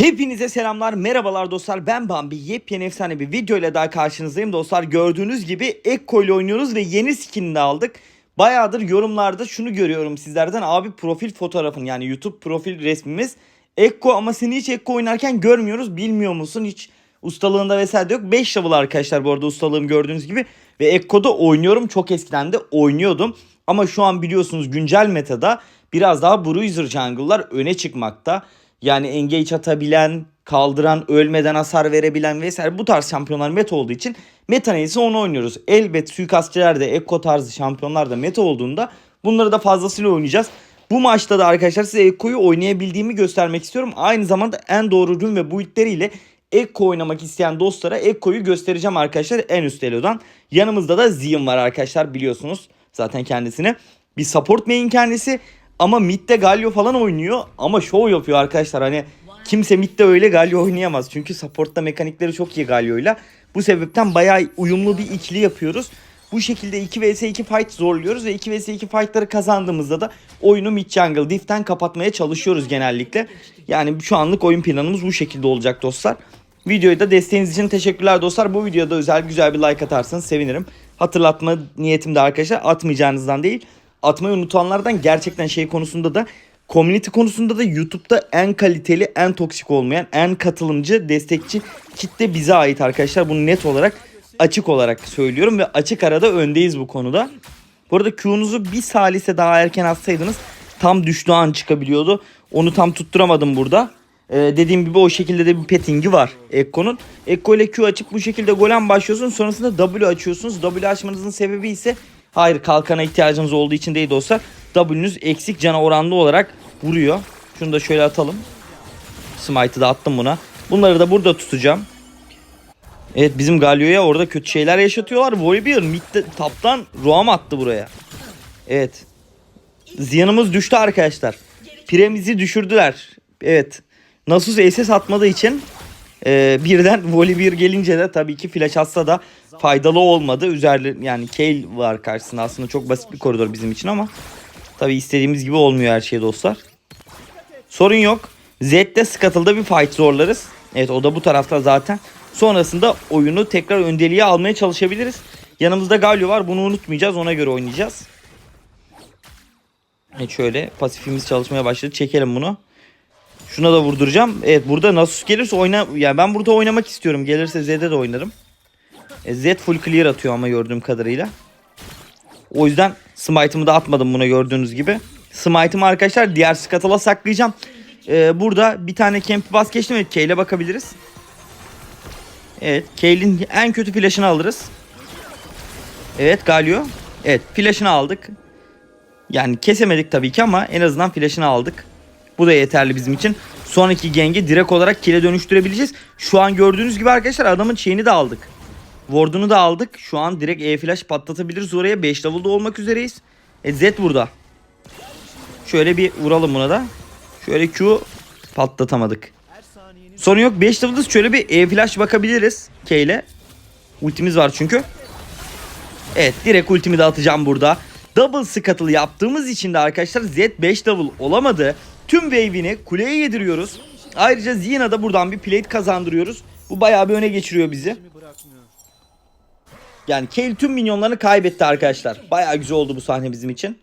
Hepinize selamlar, merhabalar dostlar. Ben Bambi. Yepyeni efsane bir video ile daha karşınızdayım dostlar. Gördüğünüz gibi Ekko ile oynuyoruz ve yeni skinini de aldık. Bayağıdır yorumlarda şunu görüyorum sizlerden. Abi profil fotoğrafın yani YouTube profil resmimiz Ekko ama seni hiç Ekko oynarken görmüyoruz. Bilmiyor musun? Hiç ustalığında vesaire de yok. 5 level arkadaşlar bu arada ustalığım gördüğünüz gibi. Ve Ekko'da oynuyorum. Çok eskiden de oynuyordum. Ama şu an biliyorsunuz güncel metada biraz daha Bruiser jungle'lar öne çıkmakta. Yani engage atabilen, kaldıran, ölmeden hasar verebilen vesaire bu tarz şampiyonlar meta olduğu için meta neyse onu oynuyoruz. Elbet suikastçiler de Ekko tarzı şampiyonlar da meta olduğunda bunları da fazlasıyla oynayacağız. Bu maçta da arkadaşlar size Ekko'yu oynayabildiğimi göstermek istiyorum. Aynı zamanda en doğru rün ve buildleriyle Ekko oynamak isteyen dostlara Ekko'yu göstereceğim arkadaşlar en üst elodan. Yanımızda da Zion var arkadaşlar biliyorsunuz zaten kendisini. Bir support main kendisi ama midde Galio falan oynuyor ama show yapıyor arkadaşlar. Hani kimse midde öyle Galio oynayamaz. Çünkü supportta mekanikleri çok iyi Galio'yla. Bu sebepten bayağı uyumlu bir ikili yapıyoruz. Bu şekilde 2 vs 2 fight zorluyoruz ve 2 vs 2 fightları kazandığımızda da oyunu mid jungle diff'ten kapatmaya çalışıyoruz genellikle. Yani şu anlık oyun planımız bu şekilde olacak dostlar. Videoyu da desteğiniz için teşekkürler dostlar. Bu videoda özel güzel bir like atarsanız sevinirim. Hatırlatma niyetim de arkadaşlar atmayacağınızdan değil. Atmayı unutanlardan gerçekten şey konusunda da community konusunda da YouTube'da en kaliteli, en toksik olmayan, en katılımcı, destekçi kitle bize ait arkadaşlar. Bunu net olarak açık olarak söylüyorum ve açık arada öndeyiz bu konuda. Bu arada Q'nuzu bir salise daha erken atsaydınız tam düştüğü an çıkabiliyordu. Onu tam tutturamadım burada. Ee, dediğim gibi o şekilde de bir pettingi var Ekko'nun. Ekko ile Q açıp bu şekilde golem başlıyorsunuz. Sonrasında W açıyorsunuz. W açmanızın sebebi ise hayır kalkana ihtiyacınız olduğu için değil dostlar. W'nüz eksik cana oranlı olarak vuruyor. Şunu da şöyle atalım. Smite'ı da attım buna. Bunları da burada tutacağım. Evet bizim Galio'ya orada kötü şeyler yaşatıyorlar. Volibear midde taptan Roam attı buraya. Evet. Ziyanımız düştü arkadaşlar. Piremizi düşürdüler. Evet. Nasus SS atmadığı için e, birden Volibear gelince de tabii ki flash atsa da faydalı olmadı. Üzerli yani Kale var karşısında aslında çok basit bir koridor bizim için ama tabii istediğimiz gibi olmuyor her şey dostlar. Sorun yok. Z'de Scuttle'da bir fight zorlarız. Evet o da bu tarafta zaten. Sonrasında oyunu tekrar öndeliğe almaya çalışabiliriz. Yanımızda Galio var. Bunu unutmayacağız. Ona göre oynayacağız. Evet şöyle pasifimiz çalışmaya başladı. Çekelim bunu. Şuna da vurduracağım. Evet burada Nasus gelirse oyna yani ben burada oynamak istiyorum. Gelirse Z'de de oynarım. E, Z full clear atıyor ama gördüğüm kadarıyla. O yüzden smite'ımı da atmadım buna gördüğünüz gibi. Smite'ımı arkadaşlar diğer Scuttle'a saklayacağım. Ee, burada bir tane camp bas geçtim. Evet Kale'e bakabiliriz. Evet Kale'in en kötü flash'ını alırız. Evet Galio. Evet flash'ını aldık. Yani kesemedik tabii ki ama en azından flash'ını aldık. Bu da yeterli bizim için. Sonraki gengi direkt olarak kile dönüştürebileceğiz. Şu an gördüğünüz gibi arkadaşlar adamın şeyini de aldık. Ward'unu da aldık. Şu an direkt E-Flash patlatabiliriz oraya. 5 level'da olmak üzereyiz. E Z burada. Şöyle bir vuralım buna da. Şöyle Q patlatamadık. Sorun yok. 5 level'dız. Şöyle bir E-Flash bakabiliriz. K ile. Ultimiz var çünkü. Evet direkt ultimi de atacağım burada. Double scuttle yaptığımız için de arkadaşlar Z 5 level olamadı. Tüm wave'ini kuleye yediriyoruz. Ayrıca Ziyana da buradan bir plate kazandırıyoruz. Bu bayağı bir öne geçiriyor bizi. Yani Kale tüm minyonlarını kaybetti arkadaşlar. Bayağı güzel oldu bu sahne bizim için.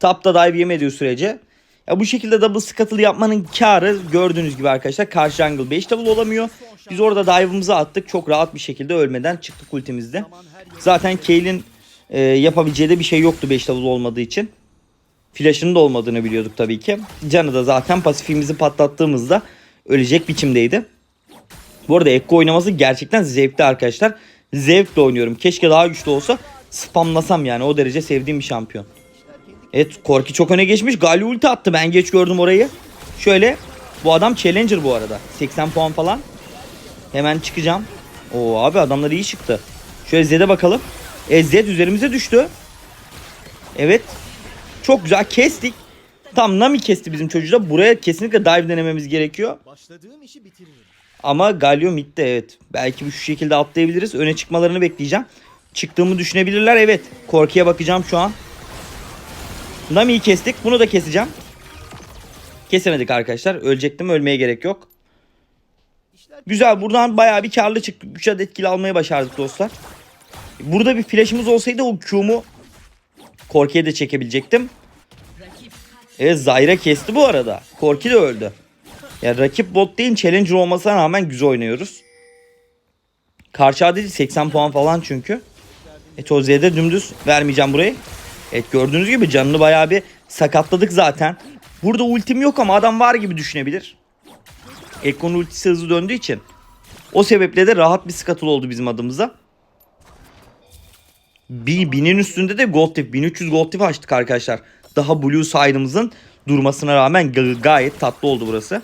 Tapta dive yemediği sürece. Ya bu şekilde double scuttle yapmanın karı gördüğünüz gibi arkadaşlar. Karşı jungle 5 level olamıyor. Biz orada dive'ımızı attık. Çok rahat bir şekilde ölmeden çıktık ultimizde. Zaten Kale'in e, yapabileceği de bir şey yoktu 5 level olmadığı için. Flash'ının da olmadığını biliyorduk tabii ki. Canı da zaten pasifimizi patlattığımızda ölecek biçimdeydi. Bu arada Ekko oynaması gerçekten zevkli arkadaşlar. Zevkle oynuyorum. Keşke daha güçlü olsa spamlasam yani. O derece sevdiğim bir şampiyon. Evet Korki çok öne geçmiş. Galio ulti attı. Ben geç gördüm orayı. Şöyle. Bu adam challenger bu arada. 80 puan falan. Hemen çıkacağım. Oo abi adamlar iyi çıktı. Şöyle Z'de bakalım. E Z üzerimize düştü. Evet. Çok güzel kestik. Tam Nami kesti bizim çocuğu da. Buraya kesinlikle dive denememiz gerekiyor. Başladığım işi bitiririm. Ama Galio midde evet. Belki şu şekilde atlayabiliriz. Öne çıkmalarını bekleyeceğim. Çıktığımı düşünebilirler. Evet. Korki'ye bakacağım şu an. Nami'yi kestik. Bunu da keseceğim. Kesemedik arkadaşlar. Ölecektim. Ölmeye gerek yok. Güzel buradan bayağı bir karlı çıktık. 3 adet kill almayı başardık dostlar. Burada bir flash'ımız olsaydı o Q'mu Korki'ye de çekebilecektim. Evet Zyra kesti bu arada. Korki de öldü. Ya rakip bot değil challenger olmasına rağmen güzel oynuyoruz. Karşı adeti 80 puan falan çünkü. E Toze'ye dümdüz vermeyeceğim burayı. Evet gördüğünüz gibi canını bayağı bir sakatladık zaten. Burada ultim yok ama adam var gibi düşünebilir. Ekko'nun ultisi hızlı döndüğü için. O sebeple de rahat bir scuttle oldu bizim adımıza. Bir, binin üstünde de gold tip. 1300 gold tip açtık arkadaşlar. Daha blue side'ımızın durmasına rağmen ga- gayet tatlı oldu burası.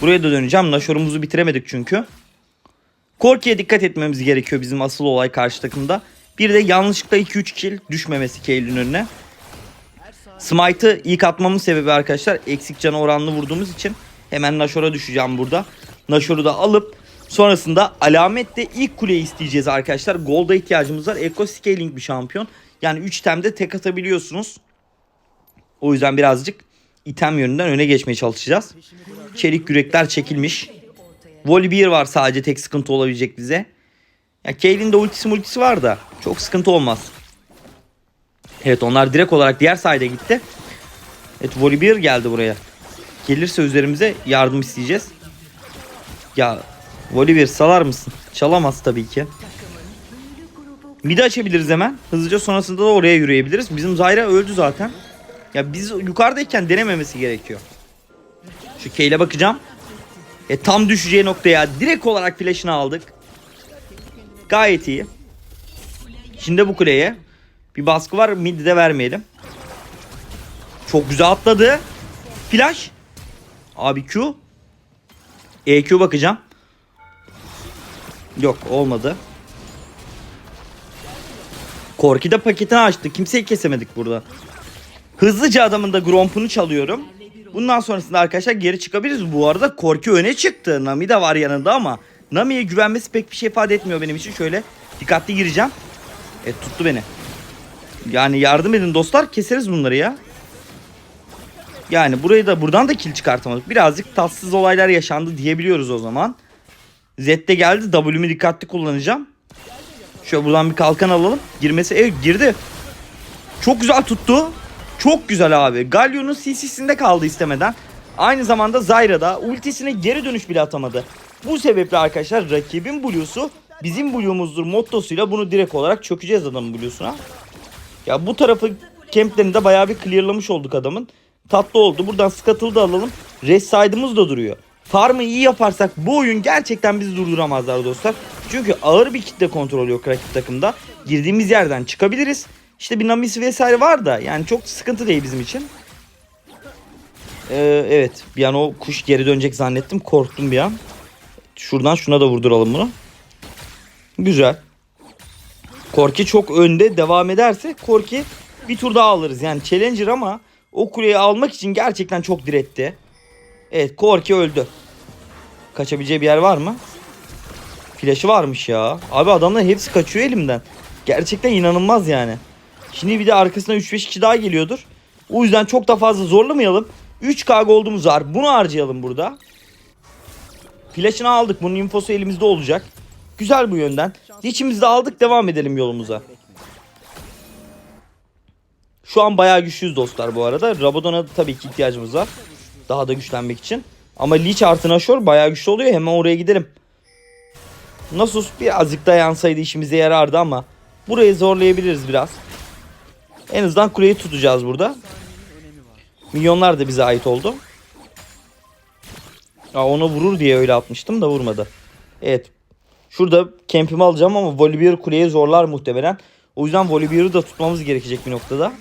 Buraya da döneceğim. Nashor'umuzu bitiremedik çünkü. Korki'ye dikkat etmemiz gerekiyor bizim asıl olay karşı takımda. Bir de yanlışlıkla 2-3 kill düşmemesi Kaylin önüne. Smite'ı ilk atmamın sebebi arkadaşlar eksik cana oranlı vurduğumuz için hemen Nashor'a düşeceğim burada. Nashor'u da alıp sonrasında alametle ilk kuleyi isteyeceğiz arkadaşlar. Gold'a ihtiyacımız var. Eco Scaling bir şampiyon. Yani 3 temde tek atabiliyorsunuz. O yüzden birazcık item yönünden öne geçmeye çalışacağız. Çelik yürekler çekilmiş. Volibear var sadece tek sıkıntı olabilecek bize. Ya Kaylin de ultisi multisi var da çok sıkıntı olmaz. Evet onlar direkt olarak diğer side'e gitti. Evet Volibear geldi buraya. Gelirse üzerimize yardım isteyeceğiz. Ya Volibear salar mısın? Çalamaz tabii ki. Midi açabiliriz hemen. Hızlıca sonrasında da oraya yürüyebiliriz. Bizim Zyra öldü zaten. Ya biz yukarıdayken denememesi gerekiyor. Şu Kayle bakacağım. E tam düşeceği noktaya direkt olarak flash'ını aldık. Gayet iyi. Şimdi bu kuleye bir baskı var. Mid'i de vermeyelim. Çok güzel atladı. Flash. Abi Q. EQ bakacağım. Yok olmadı. Korki de paketini açtı. Kimseyi kesemedik burada. Hızlıca adamın da Gromp'unu çalıyorum. Bundan sonrasında arkadaşlar geri çıkabiliriz. Bu arada Korki öne çıktı. Nami de var yanında ama Nami'ye güvenmesi pek bir şey ifade etmiyor benim için. Şöyle dikkatli gireceğim. Evet tuttu beni. Yani yardım edin dostlar keseriz bunları ya. Yani burayı da buradan da kill çıkartamadık. Birazcık tatsız olaylar yaşandı diyebiliyoruz o zaman. Z'de geldi. W'mi dikkatli kullanacağım. Şöyle buradan bir kalkan alalım. Girmesi evet girdi. Çok güzel tuttu. Çok güzel abi. Galio'nun CC'sinde kaldı istemeden. Aynı zamanda Zyra da ultisine geri dönüş bile atamadı. Bu sebeple arkadaşlar rakibin Blue'su bizim Blue'umuzdur mottosuyla bunu direkt olarak çökeceğiz adamın Blue'suna. Ya bu tarafı kemplerini de bayağı bir clearlamış olduk adamın. Tatlı oldu. Buradan Scuttle'ı da alalım. Rest side'ımız da duruyor. Farmı iyi yaparsak bu oyun gerçekten bizi durduramazlar dostlar. Çünkü ağır bir kitle kontrolü yok rakip takımda. Girdiğimiz yerden çıkabiliriz. İşte bir Namis vesaire var da yani çok sıkıntı değil bizim için. Ee, evet bir an o kuş geri dönecek zannettim. Korktum bir an. Şuradan şuna da vurduralım bunu. Güzel. Korki çok önde devam ederse Korki bir tur daha alırız. Yani Challenger ama o kuleyi almak için gerçekten çok diretti. Evet Korki öldü. Kaçabileceği bir yer var mı? Flash'ı varmış ya. Abi adamların hepsi kaçıyor elimden. Gerçekten inanılmaz yani. Şimdi bir de arkasına 3-5 kişi daha geliyordur. O yüzden çok da fazla zorlamayalım. 3K gold'umuz var. Bunu harcayalım burada. Flash'ını aldık. Bunun infosu elimizde olacak. Güzel bu yönden. İçimizde aldık. Devam edelim yolumuza. Şu an bayağı güçlüyüz dostlar bu arada. Rabadon'a tabii ki ihtiyacımız var. Daha da güçlenmek için. Ama Lich artı Nashor bayağı güçlü oluyor. Hemen oraya gidelim. Nasus birazcık dayansaydı işimize yarardı ama burayı zorlayabiliriz biraz. En azından kuleyi tutacağız burada. Milyonlar da bize ait oldu. Aa, ona vurur diye öyle atmıştım da vurmadı. Evet. Şurada kempimi alacağım ama Volibear kuleye zorlar muhtemelen. O yüzden Volibear'ı da tutmamız gerekecek bir noktada.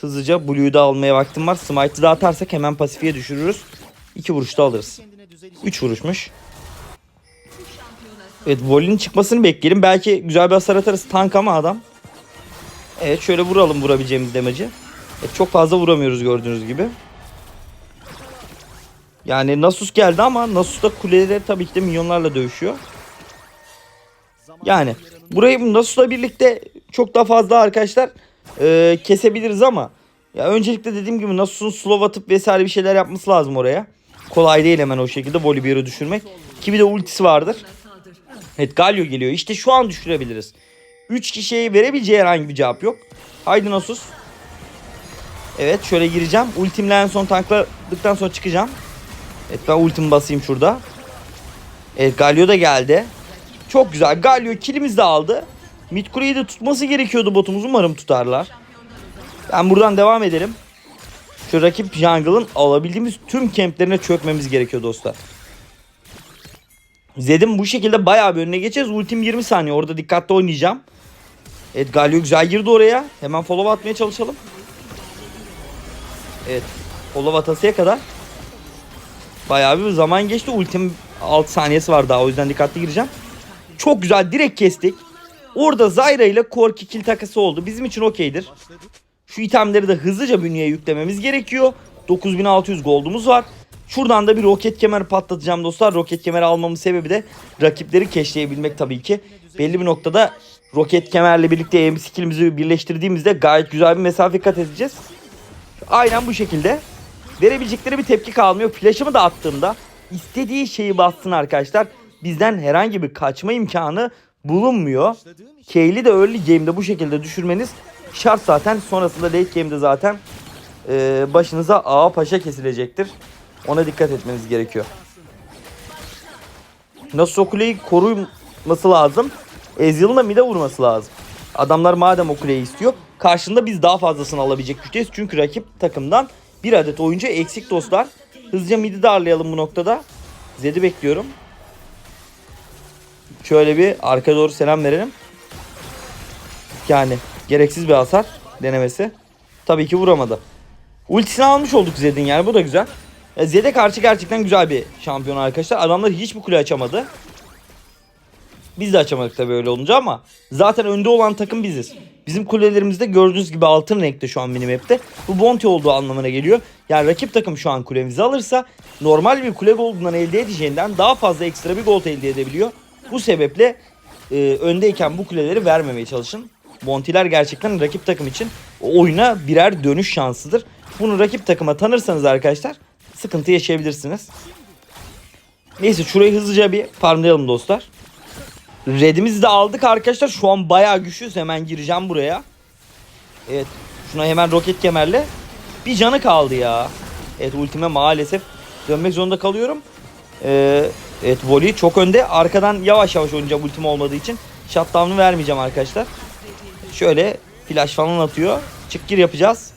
Hızlıca Blue'yu da almaya vaktim var. Smite'ı da atarsak hemen pasifiye düşürürüz. İki vuruşta alırız. Üç vuruşmuş. Evet Voli'nin çıkmasını bekleyelim. Belki güzel bir hasar atarız tank ama adam. Evet şöyle vuralım vurabileceğimiz demeci. Evet, çok fazla vuramıyoruz gördüğünüz gibi. Yani Nasus geldi ama Nasus da kuleleri tabii ki de milyonlarla dövüşüyor. Yani burayı Nasus'la birlikte çok daha fazla arkadaşlar e, kesebiliriz ama ya öncelikle dediğim gibi Nasus'un slow atıp vesaire bir şeyler yapması lazım oraya. Kolay değil hemen o şekilde Volibear'ı düşürmek. Ki bir de ultisi vardır. Evet Galio geliyor. İşte şu an düşürebiliriz. 3 kişiye verebileceği herhangi bir cevap yok. Haydi Nasus. Evet şöyle gireceğim. Ultimle en son tankladıktan sonra çıkacağım. Evet ben ultimi basayım şurada. Evet Galio da geldi. Çok güzel. Galio kilimizi de aldı. Mid kuleyi de tutması gerekiyordu botumuz. Umarım tutarlar. Ben buradan devam edelim. Şu rakip jungle'ın alabildiğimiz tüm kemplerine çökmemiz gerekiyor dostlar. Zed'in bu şekilde bayağı bir önüne geçeceğiz. Ultim 20 saniye. Orada dikkatli oynayacağım. Evet Galio güzel girdi oraya. Hemen follow atmaya çalışalım. Evet. Follow atasıya kadar. Bayağı bir zaman geçti. Ultim 6 saniyesi var daha. O yüzden dikkatli gireceğim. Çok güzel. Direkt kestik. Orada Zyra ile Korki kill takası oldu. Bizim için okeydir. Şu itemleri de hızlıca bünyeye yüklememiz gerekiyor. 9600 gold'umuz var. Şuradan da bir roket kemeri patlatacağım dostlar. Roket kemeri almamın sebebi de rakipleri keşleyebilmek tabii ki. Belli bir noktada roket kemerle birlikte aim skillimizi birleştirdiğimizde gayet güzel bir mesafe kat edeceğiz. Aynen bu şekilde. Verebilecekleri bir tepki kalmıyor. Flash'ımı da attığımda istediği şeyi bassın arkadaşlar. Bizden herhangi bir kaçma imkanı bulunmuyor. Kayle'i de early game'de bu şekilde düşürmeniz şart zaten. Sonrasında late game'de zaten e, başınıza ağa paşa kesilecektir. Ona dikkat etmeniz gerekiyor. Nasıl o kuleyi koruması lazım. Ezreal'ın da mid'e vurması lazım. Adamlar madem o kuleyi istiyor. Karşında biz daha fazlasını alabilecek güçteyiz. Çünkü rakip takımdan bir adet oyuncu eksik dostlar. Hızlıca mid'i darlayalım bu noktada. Zed'i bekliyorum. Şöyle bir arka doğru selam verelim. Yani gereksiz bir hasar denemesi. Tabii ki vuramadı. Ultisini almış olduk Zed'in yani bu da güzel. E, Zed'e karşı gerçekten güzel bir şampiyon arkadaşlar. Adamlar hiçbir kule açamadı. Biz de açamadık tabii öyle olunca ama zaten önde olan takım biziz. Bizim kulelerimizde gördüğünüz gibi altın renkte şu an minimap'te. Bu bounty olduğu anlamına geliyor. Yani rakip takım şu an kulemizi alırsa normal bir kule gold'undan elde edeceğinden daha fazla ekstra bir gold elde edebiliyor. Bu sebeple e, öndeyken bu kuleleri vermemeye çalışın. Bounty'ler gerçekten rakip takım için oyuna birer dönüş şansıdır. Bunu rakip takıma tanırsanız arkadaşlar sıkıntı yaşayabilirsiniz. Neyse şurayı hızlıca bir farmlayalım dostlar. Red'imizi de aldık arkadaşlar. Şu an bayağı güçlüyüz. Hemen gireceğim buraya. Evet. Şuna hemen roket kemerle. Bir canı kaldı ya. Evet ultime maalesef dönmek zorunda kalıyorum. Ee, evet volley çok önde. Arkadan yavaş yavaş oynayacağım ultim olmadığı için. Shutdown'u vermeyeceğim arkadaşlar. Şöyle flash falan atıyor. Çık gir yapacağız.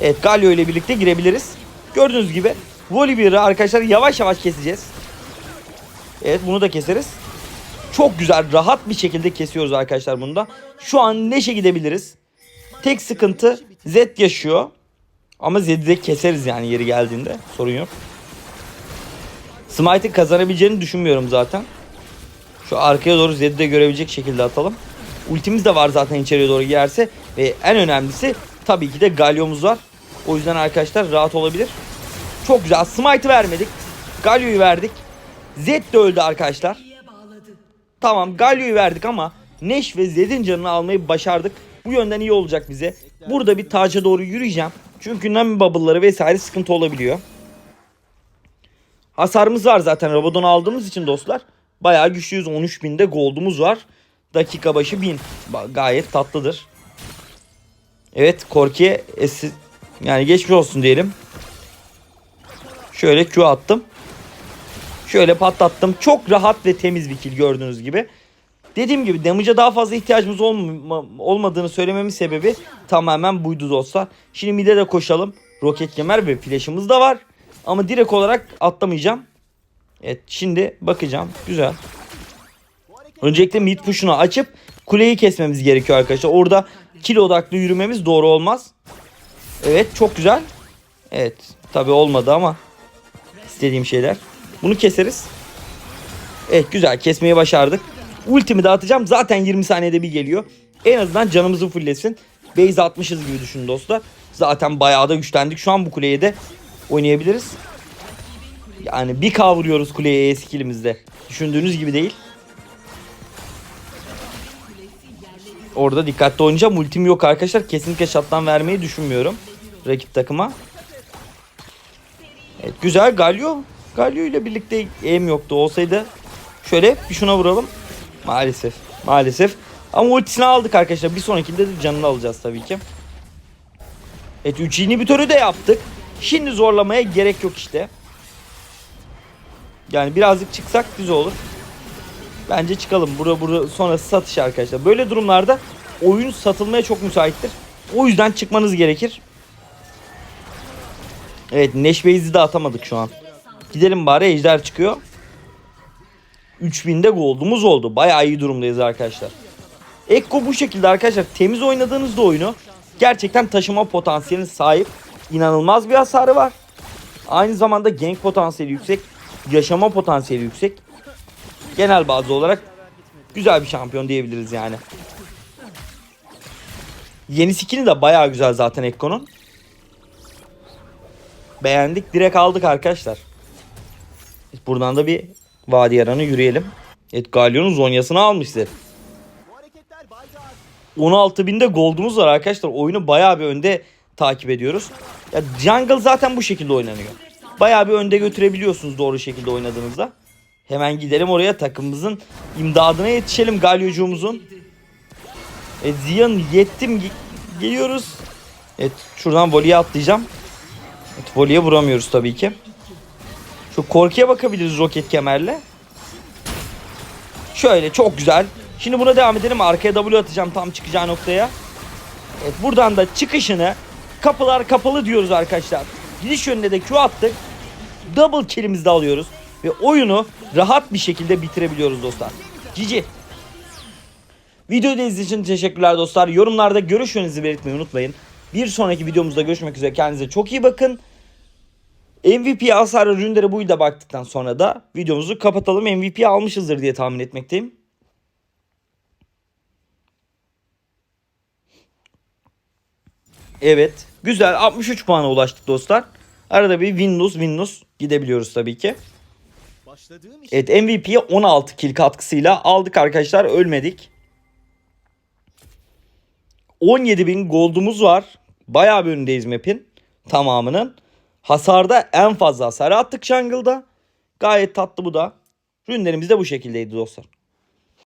Evet Galio ile birlikte girebiliriz. Gördüğünüz gibi Volibear'ı arkadaşlar yavaş yavaş keseceğiz. Evet bunu da keseriz. Çok güzel rahat bir şekilde kesiyoruz arkadaşlar bunu da. Şu an Neşe gidebiliriz. Tek sıkıntı Z yaşıyor. Ama Zed'i de keseriz yani yeri geldiğinde. Sorun yok. Smite'ı kazanabileceğini düşünmüyorum zaten. Şu arkaya doğru Zed'i de görebilecek şekilde atalım. Ultimiz de var zaten içeriye doğru girerse. Ve en önemlisi tabii ki de Galio'muz var. O yüzden arkadaşlar rahat olabilir. Çok güzel. Smite'ı vermedik. Galio'yu verdik. Zed de öldü arkadaşlar. Tamam Galio'yu verdik ama Neş ve Zed'in canını almayı başardık. Bu yönden iyi olacak bize. Burada bir taca doğru yürüyeceğim. Çünkü Nami bubble'ları vesaire sıkıntı olabiliyor. Hasarımız var zaten Rabadon aldığımız için dostlar. Bayağı güçlüyüz. 13.000'de gold'umuz var. Dakika başı 1000. Ba- Gayet tatlıdır. Evet Korki'ye yani geçmiş olsun diyelim. Şöyle Q attım. Şöyle patlattım. Çok rahat ve temiz bir kill gördüğünüz gibi. Dediğim gibi damage'a daha fazla ihtiyacımız olma, olmadığını söylememin sebebi tamamen buydu dostlar. Şimdi mid'e de koşalım. Roket kemer ve flash'ımız da var. Ama direkt olarak atlamayacağım. Evet şimdi bakacağım. Güzel. Öncelikle mid push'unu açıp kuleyi kesmemiz gerekiyor arkadaşlar. Orada kill odaklı yürümemiz doğru olmaz. Evet çok güzel. Evet tabi olmadı ama istediğim şeyler. Bunu keseriz. Evet güzel kesmeyi başardık. Ultimi de atacağım. Zaten 20 saniyede bir geliyor. En azından canımızı fulllesin. Base atmışız gibi düşünün dostlar. Zaten bayağı da güçlendik. Şu an bu kuleye de oynayabiliriz. Yani bir kavuruyoruz kuleye skillimizde. Düşündüğünüz gibi değil. Orada dikkatli oynayacağım. Ultim yok arkadaşlar. Kesinlikle shutdown vermeyi düşünmüyorum. Rakip takıma. Evet güzel Galio. Galio ile birlikte aim yoktu. Olsaydı şöyle bir şuna vuralım. Maalesef. Maalesef. Ama ultisini aldık arkadaşlar. Bir sonrakinde de canını alacağız tabii ki. Evet 3 inhibitörü de yaptık. Şimdi zorlamaya gerek yok işte. Yani birazcık çıksak güzel olur. Bence çıkalım. Bura bura sonrası satış arkadaşlar. Böyle durumlarda oyun satılmaya çok müsaittir. O yüzden çıkmanız gerekir. Evet Neş Base'i de atamadık şu an. Gidelim bari Ejder çıkıyor. 3000'de gold'umuz oldu. Bayağı iyi durumdayız arkadaşlar. Ekko bu şekilde arkadaşlar temiz oynadığınızda oyunu gerçekten taşıma potansiyeline sahip. İnanılmaz bir hasarı var. Aynı zamanda gank potansiyeli yüksek. Yaşama potansiyeli yüksek. Genel bazı olarak güzel bir şampiyon diyebiliriz yani. Yeni skin'i de bayağı güzel zaten Ekko'nun. Beğendik. Direkt aldık arkadaşlar. Buradan da bir vadi yaranı yürüyelim. Evet Galyon'un zonyasını almıştı. 16.000'de gold'umuz var arkadaşlar. Oyunu bayağı bir önde takip ediyoruz. Ya jungle zaten bu şekilde oynanıyor. Bayağı bir önde götürebiliyorsunuz doğru şekilde oynadığınızda. Hemen gidelim oraya takımımızın imdadına yetişelim Galyocuğumuzun. E, Ziyan yettim Ge- geliyoruz. Evet şuradan voleye atlayacağım. Evet voleye vuramıyoruz tabii ki. Şu korkuya bakabiliriz roket kemerle. Şöyle çok güzel. Şimdi buna devam edelim. Arkaya W atacağım tam çıkacağı noktaya. Evet buradan da çıkışını kapılar kapalı diyoruz arkadaşlar. Gidiş yönünde de Q attık. Double kill'imizi de alıyoruz. Ve oyunu rahat bir şekilde bitirebiliyoruz dostlar. GG. Videoyu da izlediğiniz için teşekkürler dostlar. Yorumlarda görüşlerinizi belirtmeyi unutmayın. Bir sonraki videomuzda görüşmek üzere. Kendinize çok iyi bakın. MVP hasarı ürünlere bu da baktıktan sonra da videomuzu kapatalım. MVP almışızdır diye tahmin etmekteyim. Evet. Güzel. 63 puana ulaştık dostlar. Arada bir Windows Windows gidebiliyoruz tabii ki. Evet MVP'ye 16 kill katkısıyla aldık arkadaşlar. Ölmedik. 17.000 gold'umuz var. Bayağı bir önündeyiz map'in tamamının. Hasarda en fazla hasarı attık jungle'da. Gayet tatlı bu da. Ürünlerimiz de bu şekildeydi dostlar.